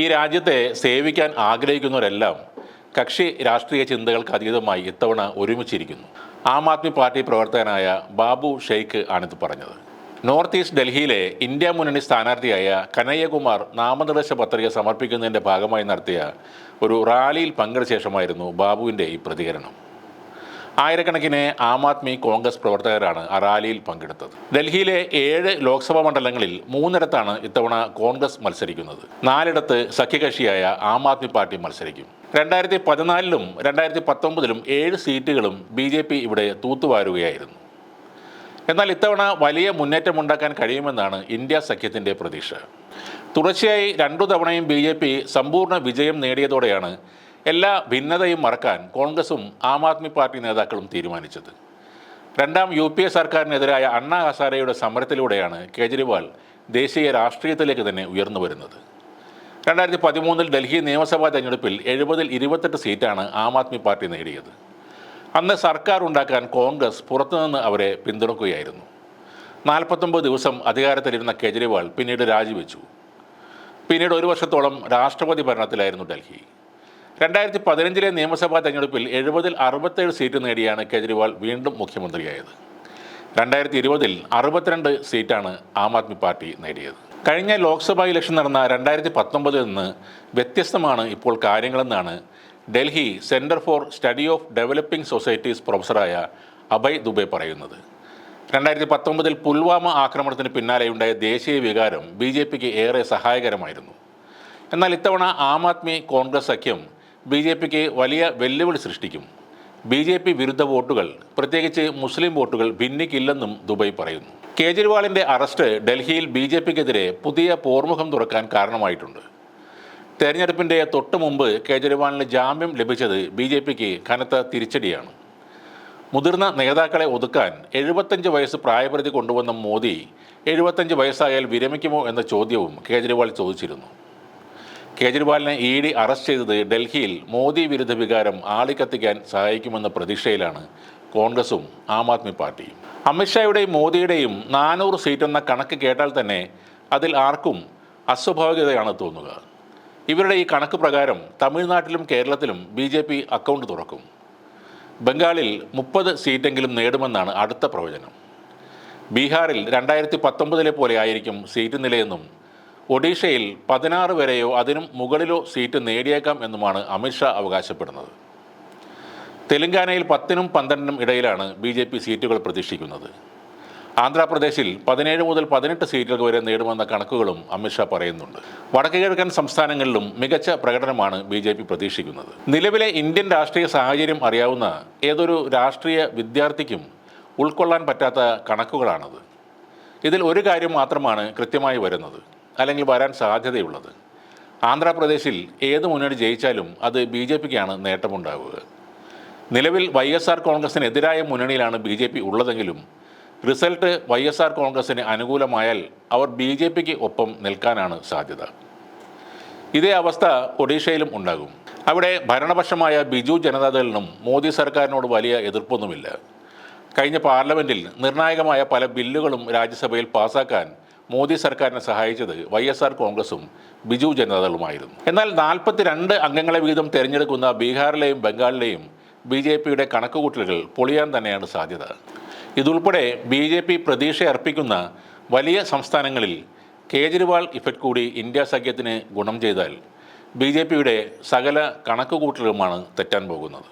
ഈ രാജ്യത്തെ സേവിക്കാൻ ആഗ്രഹിക്കുന്നവരെല്ലാം കക്ഷി രാഷ്ട്രീയ ചിന്തകൾക്ക് അതീതമായി ഇത്തവണ ഒരുമിച്ചിരിക്കുന്നു. ആം ആദ്മി പാർട്ടി പ്രവർത്തകനായ ബാബു ഷെയ്ഖ് ആണിത് പറഞ്ഞത്. നോർത്ത് ഈസ്റ്റ് ഡൽഹിയിലെ ഇന്ത്യ മുന്നണി സ്ഥാനാർത്ഥിയായ കനയ്യകുമാർ നാമനിർദ്ദേശ പത്രിക സമർപ്പിക്കുന്നതിന്റെ ഭാഗമായി നടത്തിയ ഒരു റാലിയിൽ പങ്കെടുത്ത ശേഷമായിരുന്നു ബാബുവിന്റെ ഈ പ്രതികരണം. ആയിരക്കണക്കിന് ആം ആദ്മി കോൺഗ്രസ് പ്രവർത്തകരാണ് റാലിയിൽ പങ്കെടുത്തത്. ഡൽഹിയിലെ ഏഴ് ലോക്സഭാ മണ്ഡലങ്ങളിൽ മൂന്നിടത്താണ് ഇത്തവണ കോൺഗ്രസ് മത്സരിക്കുന്നത്. നാലിടത്ത് സഖ്യകക്ഷിയായ ആം ആദ്മി പാർട്ടി മത്സരിക്കും. രണ്ടായിരത്തി പതിനാലിലും രണ്ടായിരത്തി പത്തൊമ്പതിലും ഏഴ് സീറ്റുകളും ബി ജെ പി ഇവിടെ തൂത്തുവാരുകയായിരുന്നു. എന്നാൽ ഇത്തവണ വലിയ മുന്നേറ്റം ഉണ്ടാക്കാൻ കഴിയുമെന്നാണ് ഇന്ത്യ സഖ്യത്തിന്റെ പ്രതീക്ഷ. തുടർച്ചയായി രണ്ടു തവണയും ബി സമ്പൂർണ വിജയം നേടിയതോടെയാണ് എല്ലാ ഭിന്നതയും മറക്കാൻ കോൺഗ്രസും ആം ആദ്മി പാർട്ടി നേതാക്കളും തീരുമാനിച്ചത്. രണ്ടാം യു പി എ സർക്കാരിനെതിരായ അണ്ണാ ഹസാരയുടെ സമരത്തിലൂടെയാണ് കേജ്രിവാൾ ദേശീയ രാഷ്ട്രീയത്തിലേക്ക് തന്നെ ഉയർന്നു വരുന്നത്. രണ്ടായിരത്തി പതിമൂന്നിൽ ഡൽഹി നിയമസഭാ തെരഞ്ഞെടുപ്പിൽ എഴുപതിൽ ഇരുപത്തെട്ട് സീറ്റാണ് ആം ആദ്മി പാർട്ടി നേടിയത്. അന്ന് സർക്കാർ ഉണ്ടാക്കാൻ കോൺഗ്രസ് പുറത്തുനിന്ന് അവരെ പിന്തുണക്കുകയായിരുന്നു. നാൽപ്പത്തൊമ്പത് ദിവസം അധികാരത്തിലിരുന്ന കേജ്രിവാൾ പിന്നീട് രാജിവെച്ചു. പിന്നീട് ഒരു വർഷത്തോളം രാഷ്ട്രപതി ഭരണത്തിലായിരുന്നു ഡൽഹി. രണ്ടായിരത്തി പതിനഞ്ചിലെ നിയമസഭാ തെരഞ്ഞെടുപ്പിൽ എഴുപതിൽ അറുപത്തേഴ് സീറ്റ് നേടിയാണ് കേജ്രിവാൾ വീണ്ടും മുഖ്യമന്ത്രിയായത്. രണ്ടായിരത്തി ഇരുപതിൽ അറുപത്തിരണ്ട് സീറ്റാണ് ആം ആദ്മി പാർട്ടി നേടിയത്. കഴിഞ്ഞ ലോക്സഭാ ഇലക്ഷൻ നടന്ന രണ്ടായിരത്തി പത്തൊമ്പതിൽ നിന്ന് വ്യത്യസ്തമാണ് ഇപ്പോൾ കാര്യങ്ങളെന്നാണ് Delhi centre for study of developing societies പ്രൊഫസറായ Abhay Dubey പറയുന്നത്. രണ്ടായിരത്തി പത്തൊമ്പതിൽ പുൽവാമ ആക്രമണത്തിന് പിന്നാലെയുണ്ടായ ദേശീയ വികാരം ബി ജെ പിക്ക് ഏറെ സഹായകരമായിരുന്നു. എന്നാൽ ഇത്തവണ ആം ആദ്മി കോൺഗ്രസ് സഖ്യം ബി ജെ പിക്ക് വലിയ വെല്ലുവിളി സൃഷ്ടിക്കും. ബി ജെ പി വിരുദ്ധ വോട്ടുകൾ പ്രത്യേകിച്ച് മുസ്ലിം വോട്ടുകൾ ഭിന്നിക്കില്ലെന്നും ദുബായ് പറയുന്നു. കേജ്രിവാളിന്റെ അറസ്റ്റ് ഡൽഹിയിൽ ബി ജെ പിക്കെതിരെ പുതിയ പോർമുഖം തുറക്കാൻ കാരണമായിട്ടുണ്ട്. തെരഞ്ഞെടുപ്പിന്റെ തൊട്ടു മുമ്പ് കേജ്രിവാളിന് ജാമ്യം ലഭിച്ചത് ബി ജെ പിക്ക് കനത്ത തിരിച്ചടിയാണ്. മുതിർന്ന നേതാക്കളെ ഒതുക്കാൻ എഴുപത്തഞ്ച് വയസ്സ് പ്രായപരിധി കൊണ്ടുവന്ന മോദി എഴുപത്തഞ്ച് വയസ്സായാൽ വിരമിക്കുമോ എന്ന ചോദ്യവും കേജ്രിവാൾ ചോദിച്ചിരുന്നു. കേജ്രിവാളിനെ ഇ ഡി അറസ്റ്റ് ചെയ്തത് ഡൽഹിയിൽ മോദി വിരുദ്ധ വികാരം ആളിക്കത്തിക്കാൻ സഹായിക്കുമെന്ന പ്രതീക്ഷയിലാണ് കോൺഗ്രസും ആം ആദ്മി പാർട്ടിയും. അമിത്ഷായുടെയും മോദിയുടെയും നാനൂറ് സീറ്റെന്ന കണക്ക് കേട്ടാൽ തന്നെ അതിൽ ആർക്കും അസ്വാഭാവികതയാണ് തോന്നുക. ഇവരുടെ ഈ കണക്ക് പ്രകാരം തമിഴ്നാട്ടിലും കേരളത്തിലും ബി ജെ പി അക്കൗണ്ട് തുറക്കും. ബംഗാളിൽ മുപ്പത് സീറ്റെങ്കിലും നേടുമെന്നാണ് അടുത്ത പ്രവചനം. ബീഹാറിൽ രണ്ടായിരത്തി പത്തൊമ്പതിലെ പോലെ ആയിരിക്കും സീറ്റ് നിലയെന്നും ഒഡീഷയിൽ പതിനാറ് വരെയോ അതിനും മുകളിലോ സീറ്റ് നേടിയേക്കാം എന്നുമാണ് അമിത്ഷാ അവകാശപ്പെടുന്നത്. തെലങ്കാനയിൽ പത്തിനും പന്ത്രണ്ടിനും ഇടയിലാണ് ബി ജെ പി സീറ്റുകൾ പ്രതീക്ഷിക്കുന്നത്. ആന്ധ്രാപ്രദേശിൽ പതിനേഴ് മുതൽ പതിനെട്ട് സീറ്റുകൾ വരെ നേടുമെന്ന കണക്കുകളും അമിത്ഷാ പറയുന്നുണ്ട്. വടക്കു കിഴക്കൻ സംസ്ഥാനങ്ങളിലും മികച്ച പ്രകടനമാണ് ബി ജെ പി പ്രതീക്ഷിക്കുന്നത്. നിലവിലെ ഇന്ത്യൻ രാഷ്ട്രീയ സാഹചര്യം അറിയാവുന്ന ഏതൊരു രാഷ്ട്രീയ വിദ്യാർത്ഥിക്കും ഉൾക്കൊള്ളാൻ പറ്റാത്ത കണക്കുകളാണത്. ഇതിൽ ഒരു കാര്യം മാത്രമാണ് കൃത്യമായി വരുന്നത്. അല്ലെങ്കിൽ വരാൻ സാധ്യതയുള്ളത്. ആന്ധ്രാപ്രദേശിൽ ഏത് മുന്നണി ജയിച്ചാലും അത് ബി ജെ പിക്കാണ് നേട്ടമുണ്ടാവുക. നിലവിൽ വൈ എസ് ആർ കോൺഗ്രസിനെതിരായ മുന്നണിയിലാണ് ബി ജെ പി ഉള്ളതെങ്കിലും റിസൾട്ട് വൈ എസ് ആർ കോൺഗ്രസിന് അനുകൂലമായാൽ അവർ ബി ജെ പിക്ക് ഒപ്പം നിൽക്കാനാണ് സാധ്യത. ഇതേ അവസ്ഥ ഒഡീഷയിലും ഉണ്ടാകും. അവിടെ ഭരണപക്ഷമായ ബിജു ജനതാദളിനും മോദി സർക്കാരിനോട് വലിയ എതിർപ്പൊന്നുമില്ല. കഴിഞ്ഞ പാർലമെന്റിൽ നിർണായകമായ പല ബില്ലുകളും രാജ്യസഭയിൽ പാസാക്കാൻ മോദി സർക്കാരിനെ സഹായിച്ചത് വൈ എസ് ആർ കോൺഗ്രസും ബിജു ജനതാദളുമായിരുന്നു. എന്നാൽ നാൽപ്പത്തിരണ്ട് അംഗങ്ങളെ വീതം തിരഞ്ഞെടുക്കുന്ന ബീഹാറിലെയും ബംഗാളിലെയും ബി ജെ പിയുടെ കണക്കുകൂട്ടലുകൾ പൊളിയാൻ തന്നെയാണ് സാധ്യത. ഇതുൾപ്പെടെ ബി ജെ പി പ്രതീക്ഷ അർപ്പിക്കുന്ന വലിയ സംസ്ഥാനങ്ങളിൽ കേജ്രിവാൾ ഇഫക്റ്റ് കൂടി ഇന്ത്യ സഖ്യത്തിന് ഗുണം ചെയ്താൽ ബി ജെ പിയുടെ സകല കണക്കുകൂട്ടലുമാണ് തെറ്റാൻ പോകുന്നത്.